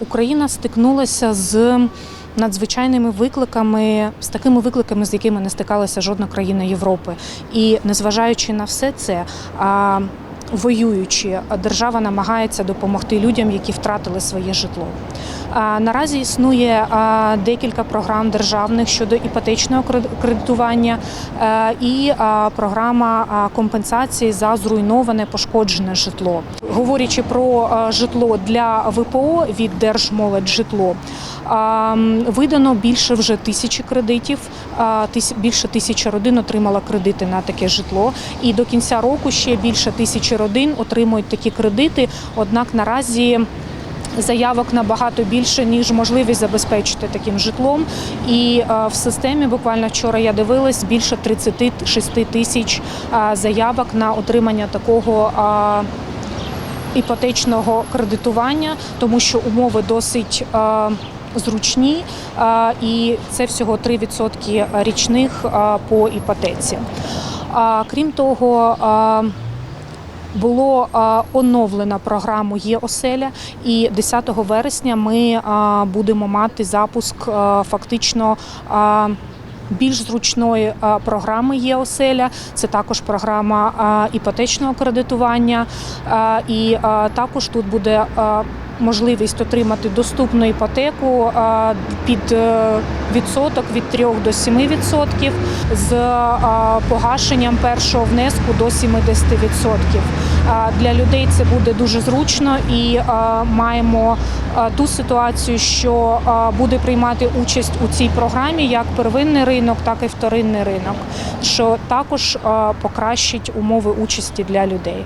Україна стикнулася з надзвичайними викликами, з такими викликами, з якими не стикалася жодна країна Європи. І незважаючи на все це, воюючи, держава намагається допомогти людям, які втратили своє житло. Наразі існує декілька програм державних щодо іпотечного кред- кредитування е, і програма компенсації за зруйноване пошкоджене житло. Говорячи про житло для ВПО від Держмолодьжитло, а, м, видано більше вже тисячі кредитів. Більше тисячі родин отримала кредити на таке житло. І до кінця року ще більше тисячі родин отримують такі кредити. Однак наразі Заявок набагато більше ніж можливість забезпечити таким житлом. І е, в системі буквально вчора я дивилась більше 36 тисяч е, заявок на отримання такого. е, Іпотечного кредитування, тому що умови досить зручні, і це всього 3% річних по іпотеці. Крім того, було оновлено програму Є оселя, і 10 вересня ми будемо мати запуск фактично. більш зручної програми є оселя. Це також програма іпотечного кредитування. І також тут буде можливість отримати доступну іпотеку під е, відсоток від 3 до 7 відсотків з погашенням першого внеску до 70 відсотків. Для людей це буде дуже зручно і маємо ту ситуацію, що буде приймати участь у цій програмі як первинний ринок, так і вторинний ринок, що також покращить умови участі для людей.